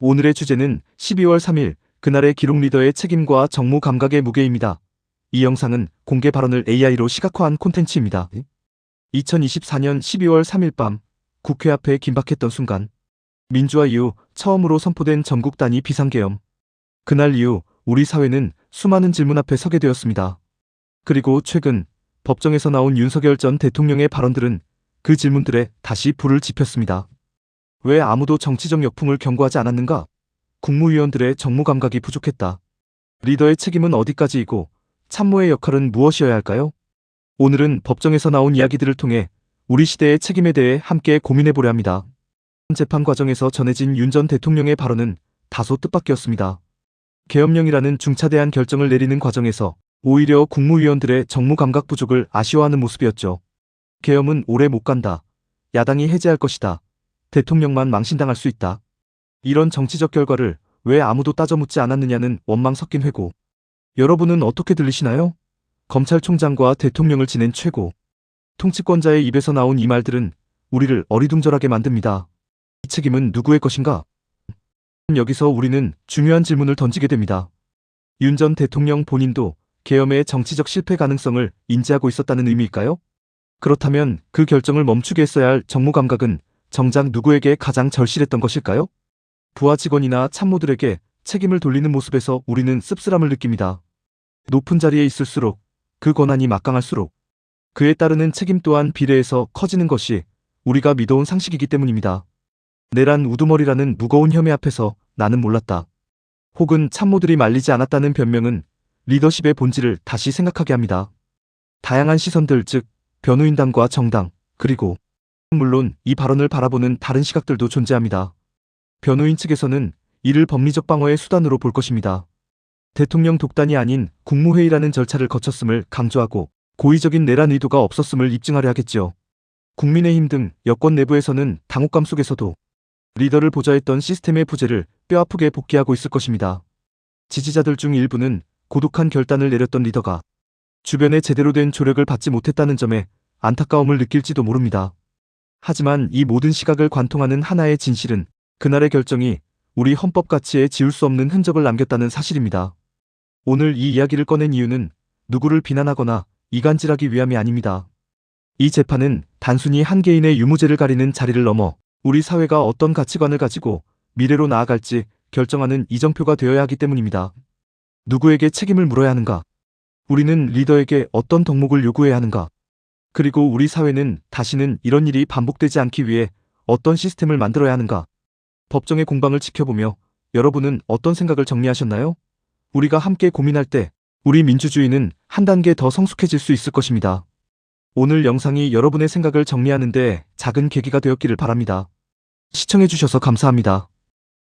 오늘의 주제는 12월 3일 그날의 기록 리더의 책임과 정무 감각의 무게입니다. 이 영상은 공개 발언을 AI로 시각화한 콘텐츠입니다. 2024년 12월 3일 밤 국회 앞에 긴박했던 순간 민주화 이후 처음으로 선포된 전국 단위 비상계엄. 그날 이후 우리 사회는 수많은 질문 앞에 서게 되었습니다. 그리고 최근 법정에서 나온 윤석열 전 대통령의 발언들은 그 질문들에 다시 불을 지폈습니다. 왜 아무도 정치적 역풍을 경고하지 않았는가? 국무위원들의 정무 감각이 부족했다. 리더의 책임은 어디까지이고 참모의 역할은 무엇이어야 할까요? 오늘은 법정에서 나온 이야기들을 통해 우리 시대의 책임에 대해 함께 고민해 보려 합니다. 재판 과정에서 전해진 윤 전 대통령의 발언은 다소 뜻밖이었습니다. 계엄령이라는 중차대한 결정을 내리는 과정에서 오히려 국무위원들의 정무 감각 부족을 아쉬워하는 모습이었죠. 계엄은 오래 못 간다. 야당이 해제할 것이다. 대통령만 망신당할 수 있다. 이런 정치적 결과를 왜 아무도 따져 묻지 않았느냐는 원망 섞인 회고. 여러분은 어떻게 들리시나요? 검찰총장과 대통령을 지낸 최고. 통치권자의 입에서 나온 이 말들은 우리를 어리둥절하게 만듭니다. 이 책임은 누구의 것인가? 여기서 우리는 중요한 질문을 던지게 됩니다. 윤 전 대통령 본인도 계엄의 정치적 실패 가능성을 인지하고 있었다는 의미일까요? 그렇다면 그 결정을 멈추게 했어야 할 정무 감각은 정작 누구에게 가장 절실했던 것일까요? 부하 직원이나 참모들에게 책임을 돌리는 모습에서 우리는 씁쓸함을 느낍니다. 높은 자리에 있을수록 그 권한이 막강할수록 그에 따르는 책임 또한 비례해서 커지는 것이 우리가 믿어온 상식이기 때문입니다. 내란 우두머리라는 무거운 혐의 앞에서 나는 몰랐다. 혹은 참모들이 말리지 않았다는 변명은 리더십의 본질을 다시 생각하게 합니다. 다양한 시선들 즉 변호인단과 정당 그리고 물론 이 발언을 바라보는 다른 시각들도 존재합니다. 변호인 측에서는 이를 법리적 방어의 수단으로 볼 것입니다. 대통령 독단이 아닌 국무회의라는 절차를 거쳤음을 강조하고 고의적인 내란 의도가 없었음을 입증하려 하겠지요. 국민의힘 등 여권 내부에서는 당혹감 속에서도 리더를 보좌했던 시스템의 부재를 뼈아프게 복귀하고 있을 것입니다. 지지자들 중 일부는 고독한 결단을 내렸던 리더가 주변에 제대로 된 조력을 받지 못했다는 점에 안타까움을 느낄지도 모릅니다. 하지만 이 모든 시각을 관통하는 하나의 진실은 그날의 결정이 우리 헌법 가치에 지울 수 없는 흔적을 남겼다는 사실입니다. 오늘 이 이야기를 꺼낸 이유는 누구를 비난하거나 이간질하기 위함이 아닙니다. 이 재판은 단순히 한 개인의 유무죄를 가리는 자리를 넘어 우리 사회가 어떤 가치관을 가지고 미래로 나아갈지 결정하는 이정표가 되어야 하기 때문입니다. 누구에게 책임을 물어야 하는가? 우리는 리더에게 어떤 덕목을 요구해야 하는가? 그리고 우리 사회는 다시는 이런 일이 반복되지 않기 위해 어떤 시스템을 만들어야 하는가? 법정의 공방을 지켜보며 여러분은 어떤 생각을 정리하셨나요? 우리가 함께 고민할 때 우리 민주주의는 한 단계 더 성숙해질 수 있을 것입니다. 오늘 영상이 여러분의 생각을 정리하는데 작은 계기가 되었기를 바랍니다. 시청해주셔서 감사합니다.